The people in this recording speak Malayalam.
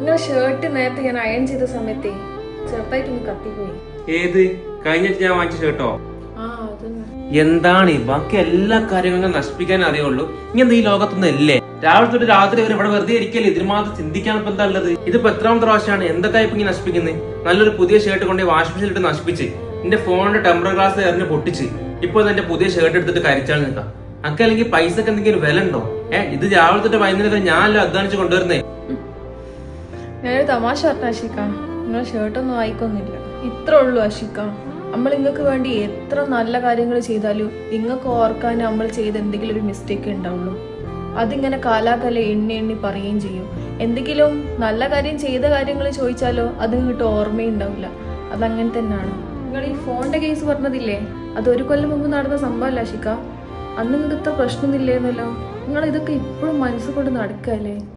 നിങ്ങൾ ഷർട്ട് നേരത്തെ ഞാൻ അയൺ ചെയ്ത സമയത്തേ ചെറുതായിട്ടൊന്ന് കത്തിപ്പോയി. ഏത്? കഴിഞ്ഞിട്ട് ഞാൻ വാങ്ങിച്ച ഷർട്ടോ ആ അതന്നെ. എന്താണ് ഈ ബാക്കി എല്ലാ കാര്യങ്ങളും നശിപ്പിക്കാൻ അറിയുള്ളൂ. ഇനി എന്താ ഈ ലോകത്തൊന്നും അല്ലേ? രാവിലെ തൊട്ട് രാത്രി വരെ ഇവിടെ വെറുതെ ഇരിക്കല്ലേ? ഇതിന് മാത്രം ചിന്തിക്കാൻ ഇപ്പൊ എന്താ ഉള്ളത്? ഇതിപ്പോ എത്രാമത്തെ പ്രാവശ്യമാണ്? എന്തൊക്കെ ഇപ്പൊ ഇങ്ങനെ നശിപ്പിക്കുന്നത് നല്ലൊരു പുതിയ ഷർട്ട് കൊണ്ട് വാഷിംഗ് മെഷീൻ ഇട്ട് നശിപ്പിച്ച്. എന്റെ ഫോണിന്റെ ടെമ്പർ ഗ്ലാസ് എറിഞ്ഞ് പൊട്ടിച്ച്. ഇപ്പൊ എന്റെ പുതിയ ഷർട്ട് എടുത്തിട്ട് കരിച്ചാൽ നിൽക്കാം. അക്ക അല്ലെങ്കിൽ പൈസക്ക് എന്തെങ്കിലും വില ഉണ്ടോ? ഏഹ് ഇത് രാവിലെ തൊട്ട് വൈകുന്നേരം ഞാനല്ലോ അധ്വാനിച്ച് കൊണ്ടുവരുന്നേ? ഞാനൊരു തമാശ പറഞ്ഞ അഷിക്ക നിങ്ങൾ ഷർട്ടൊന്നും വായിക്കൊന്നില്ല ഇത്ര ഉള്ളൂ അഷിക്ക നമ്മൾ നിങ്ങൾക്ക് വേണ്ടി എത്ര നല്ല കാര്യങ്ങൾ ചെയ്താലും നിങ്ങൾക്ക് ഓർക്കാൻ നമ്മൾ ചെയ്ത എന്തെങ്കിലും ഒരു മിസ്റ്റേക്ക് ഉണ്ടാവുള്ളൂ അതിങ്ങനെ കാലാകാല എണ്ണി എണ്ണി പറയുകയും ചെയ്യും. എന്തെങ്കിലും നല്ല കാര്യം ചെയ്ത കാര്യങ്ങൾ ചോദിച്ചാലോ അത് ഇങ്ങോട്ട് ഓർമ്മയുണ്ടാവില്ല അതങ്ങനെ തന്നെയാണ് നിങ്ങൾ ഈ ഫോണിന്റെ കേസ് പറഞ്ഞതില്ലേ? അത് ഒരു കൊല്ലം മുമ്പ് നടന്ന സംഭവമല്ല ശിക്ക അന്ന് നിങ്ങൾക്ക് ഇത്ര പ്രശ്നമൊന്നുമില്ലേന്നല്ലോ നിങ്ങൾ ഇതൊക്കെ ഇപ്പോഴും മനസ്സുകൊണ്ട് നടക്കല്ലേ?